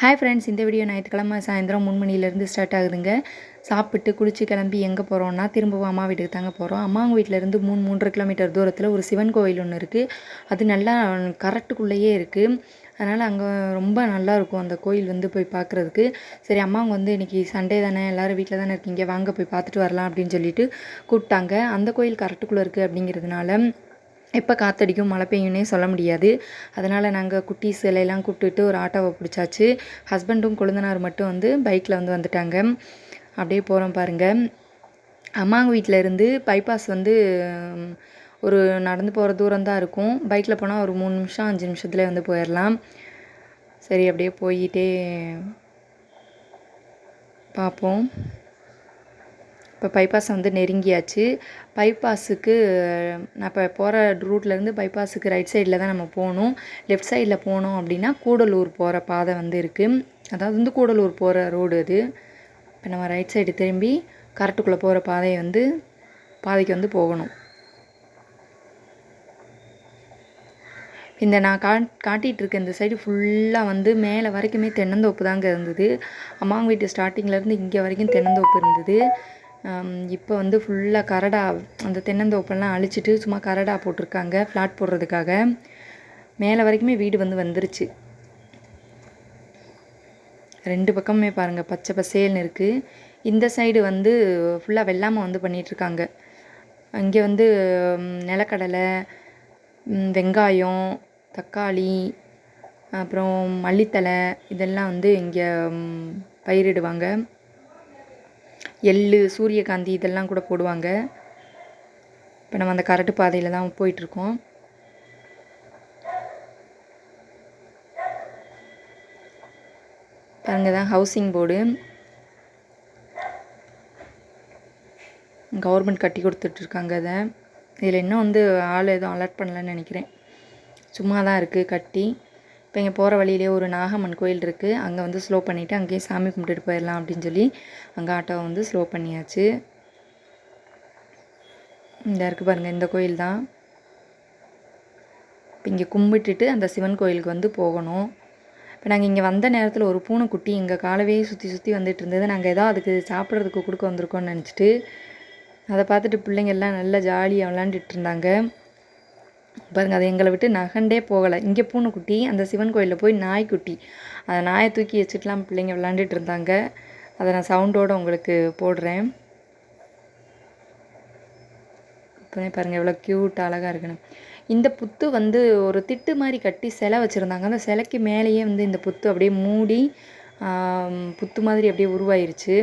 Hi friends இந்த video ஞாயிற்றுக்கிழமை சாயந்தரம் மூணு மணிலேருந்து ஸ்டார்ட் ஆகுதுங்க. சாப்பிட்டு குளிச்சு கிளம்பி எங்கே போகிறோன்னா திரும்பவும் அம்மா வீட்டுக்கு தாங்க போகிறோம் அம்மாங்க வீட்டிலேருந்து மூணு மூன்றரை கிலோமீட்டர் தூரத்தில் ஒரு சிவன் கோவில் ஒன்று இருக்குது அது நல்லா கரெக்டுக்குள்ளேயே இருக்குது அதனால் அங்கே ரொம்ப நல்லா இருக்கும் அந்த கோயில் வந்து போய் பார்க்குறதுக்கு. சரி அம்மாங்க வந்து இன்றைக்கி சண்டே தானே எல்லோரும் வீட்டில் தானே இருக்கீங்க வாங்க போய் பார்த்துட்டு வரலாம் அப்படின்னு சொல்லிட்டு கூப்பிட்டாங்க. அந்த கோயில் கரெக்டுக்குள்ளே இருக்குது அப்படிங்கிறதுனால எப்போ காற்றடிக்கும் மழை பெய்யும்னே சொல்ல முடியாது. அதனால் நாங்கள் குட்டீஸ் எல்லாம் கூப்பிட்டுட்டு ஒரு ஆட்டோவை பிடிச்சாச்சு. ஹஸ்பண்டும் கொழுந்தனார் மட்டும் வந்து பைக்கில் வந்து வந்துட்டாங்க. அப்படியே போகிறோம் பாருங்கள் அம்மாங்க வீட்டில் இருந்து பைபாஸ் வந்து ஒரு நடந்து போகிற தூரம் தான் இருக்கும். பைக்கில் போனால் ஒரு மூணு நிமிஷம் அஞ்சு நிமிஷத்துலேயே வந்து போயிடலாம். சரி அப்படியே போயிட்டே பார்ப்போம். இப்போ பைபாஸ் வந்து நெருங்கியாச்சு. பைபாஸுக்கு நான் இப்போ போகிற ரூட்லேருந்து பைபாஸுக்கு ரைட் சைடில் தான் நம்ம போகணும். லெஃப்ட் சைடில் போனோம் அப்படின்னா கூடலூர் போகிற பாதை வந்து இருக்குது அதாவது வந்து கூடலூர் போகிற ரோடு அது. இப்போ நம்ம ரைட் சைடு திரும்பி கரெக்டுக்குள்ளே போகிற பாதையை வந்து பாதைக்கு வந்து போகணும். இந்த நான் கா காட்டிகிட்டு இருக்க இந்த சைடு ஃபுல்லாக வந்து மேலே வரைக்குமே தென்னந்தோப்பு தாங்க இருந்தது. அம்மாங்க வீட்டு ஸ்டார்டிங்லேருந்து இங்கே வரைக்கும் தென்னந்தோப்பு இருந்தது. இப்போ வந்து ஃபுல்லாக கரடா அந்த தென்னந்தோப்பெல்லாம் அழிச்சிட்டு சும்மா கரடா போட்டிருக்காங்க ஃப்ளாட் போடுறதுக்காக. மேலே வரைக்குமே வீடு வந்து வந்துருச்சு. ரெண்டு பக்கமுமே பாருங்கள் பச்சை பசேல்னு இருக்குது இந்த சைடு வந்து ஃபுல்லாக வெள்ளாமை வந்து பண்ணிகிட்ருக்காங்க இங்கே வந்து நிலக்கடலை வெங்காயம் தக்காளி அப்புறம் மல்லித்தழை இதெல்லாம் வந்து இங்கே பயிரிடுவாங்க. எள்ளு சூரியகாந்தி இதெல்லாம் கூட போடுவாங்க. இப்போ நம்ம அந்த கரட்டு பாதையில் தான் போயிட்டுருக்கோம். பாருங்க தான் ஹவுசிங் போர்டு கவர்மெண்ட் கட்டி கொடுத்துட்ருக்காங்க அதை. இதில் இன்னும் வந்து ஆள் எதுவும் அலர்ட் பண்ணலன்னு நினைக்கிறேன். சும்மா தான் இருக்குது கட்டி. இப்போ இங்கே போகிற வழியிலே ஒரு நாகம்மன் கோயில் இருக்குது அங்கே வந்து ஸ்லோ பண்ணிவிட்டு அங்கேயே சாமி கும்பிட்டுட்டு போயிடலாம் அப்படின்னு சொல்லி அங்கே ஆட்டோவை வந்து ஸ்லோ பண்ணியாச்சு. இந்த இருக்குது பாருங்கள் இந்த கோயில் தான். இப்போ இங்கே கும்பிட்டுட்டு அந்த சிவன் கோயிலுக்கு வந்து போகணும். இப்போ நாங்கள் இங்கே வந்த நேரத்தில் ஒரு பூனைக்குட்டி எங்கள் காலவே சுற்றி சுற்றி வந்துட்டு இருந்தது. நாங்கள் ஏதோ அதுக்கு சாப்பிட்றதுக்கு கொடுக்க வந்திருக்கோம்னு நினச்சிட்டு அதை பார்த்துட்டு பிள்ளைங்க எல்லாம் நல்லா ஜாலியாக விளாண்டுட்டு இருந்தாங்க. பாருங்க அது எங்களை விட்டு நகண்டே போகலை. இங்கே பூனைக்குட்டி அந்த சிவன் கோயிலில் போய் நாய்க்குட்டி. அந்த நாயை தூக்கி வச்சுட்டுலாம் பிள்ளைங்க விளாண்டுட்டு இருந்தாங்க. அதை நான் சவுண்டோடு உங்களுக்கு போடுறேன். இப்போதே பாருங்கள் எவ்வளோ க்யூட் அழகாக இருக்குன்னு. இந்த புத்து வந்து ஒரு திட்டு மாதிரி கட்டி சிலை வச்சுருந்தாங்க. அந்த சிலைக்கு மேலேயே வந்து இந்த புத்து அப்படியே மூடி புத்து மாதிரி அப்படியே உருவாயிருச்சு.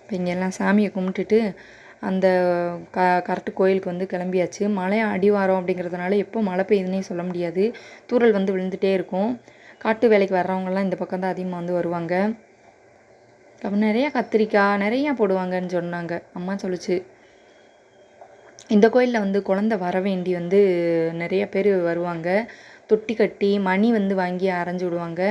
இப்போ இங்கெல்லாம் சாமியை கும்பிட்டுட்டு அந்த க கரெக்டு கோயிலுக்கு வந்து கிளம்பியாச்சு. மழை அடிவாரம் அப்படிங்கிறதுனால எப்போ மழை பெய்யுதுன்னே சொல்ல முடியாது. தூறல் வந்து விழுந்துட்டே இருக்கும். காட்டு வேலைக்கு வர்றவங்கலாம் இந்த பக்கம் தான் அதிகமாக வந்து வருவாங்க. அப்புறம் நிறையா கத்திரிக்காய் நிறையா போடுவாங்கன்னு சொன்னாங்க. அம்மா சொல்லுச்சு. இந்த கோயிலில் வந்து குழந்த வர வேண்டி வந்து நிறைய பேர் வருவாங்க. தொட்டி கட்டி மணி வந்து வாங்கி அரைஞ்சு விடுவாங்க.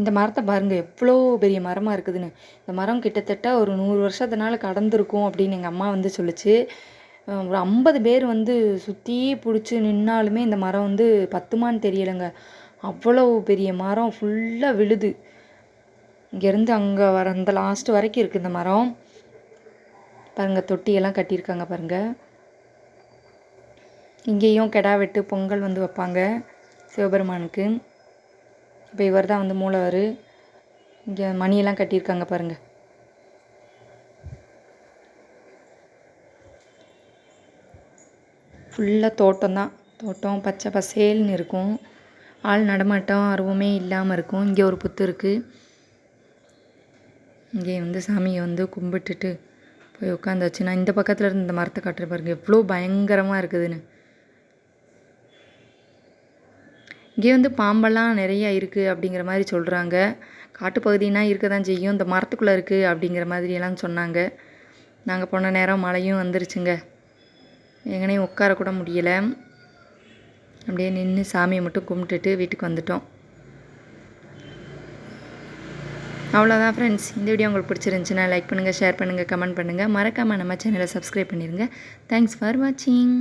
இந்த மரத்தை பாருங்க எவ்வளோ பெரிய மரமாக இருக்குதுன்னு. இந்த மரம் கிட்டத்தட்ட ஒரு நூறு வருஷத்தினால கடந்திருக்கும் அப்படின்னு எங்கள் அம்மா வந்து சொல்லுச்சு. ஒரு ஐம்பது பேர் வந்து சுற்றி பிடிச்சி நின்னாலுமே இந்த மரம் வந்து பத்துமான்னு தெரியலைங்க. அவ்வளோ பெரிய மரம் ஃபுல்லாக விழுது. இங்கேருந்து அங்கே வர அந்த லாஸ்ட் வரைக்கும் இருக்குது இந்த மரம். பாருங்கள் தொட்டியெல்லாம் கட்டியிருக்காங்க பாருங்கள் இங்கேயும் கெடா வெட்டு பொங்கல் வந்து வைப்பாங்க சிவபெருமானுக்கு. இப்போ இவர் தான் வந்து மூலவர் இங்கே மணியெல்லாம் கட்டியிருக்காங்க பாருங்கள் ஃபுல்லாக தோட்டம் தான் தோட்டம் பச்சை பசேல்னு இருக்கும். ஆள் நடமாட்டம் அருவமே இல்லாமல் இருக்கும். இங்கே ஒரு புத்து இருக்குது இங்கே வந்து சாமியை வந்து கும்பிட்டுட்டு போய் உட்காந்தாச்சு நான் இந்த பக்கத்தில் இருந்து இந்த மரத்தை காட்டுற பாருங்கள் எவ்வளோ பயங்கரமாக இருக்குதுன்னு. இங்கே வந்து பாம்பெல்லாம் நிறையா இருக்குது அப்படிங்கிற மாதிரி சொல்கிறாங்க காட்டுப்பகுதினா இருக்க தான் செய்யும். இந்த மரத்துக்குள்ளே இருக்குது அப்படிங்கிற மாதிரியெல்லாம் சொன்னாங்க. நாங்கள் போன நேரம் மழையும் வந்துருச்சுங்க. எங்கனையும் உட்காரக்கூட முடியலை. அப்படியே நின்று சாமியை மட்டும் கும்பிட்டுட்டு வீட்டுக்கு வந்துட்டோம். அவ்வளோதான் ஃப்ரெண்ட்ஸ் இந்த வீடியோ உங்களுக்கு பிடிச்சிருந்துச்சுன்னா லைக் பண்ணுங்கள் ஷேர் பண்ணுங்கள் கமெண்ட் பண்ணுங்கள் மறக்காமல் நம்ம சேனலை சப்ஸ்கிரைப் பண்ணிடுங்க தேங்க்ஸ் ஃபார் வாட்சிங்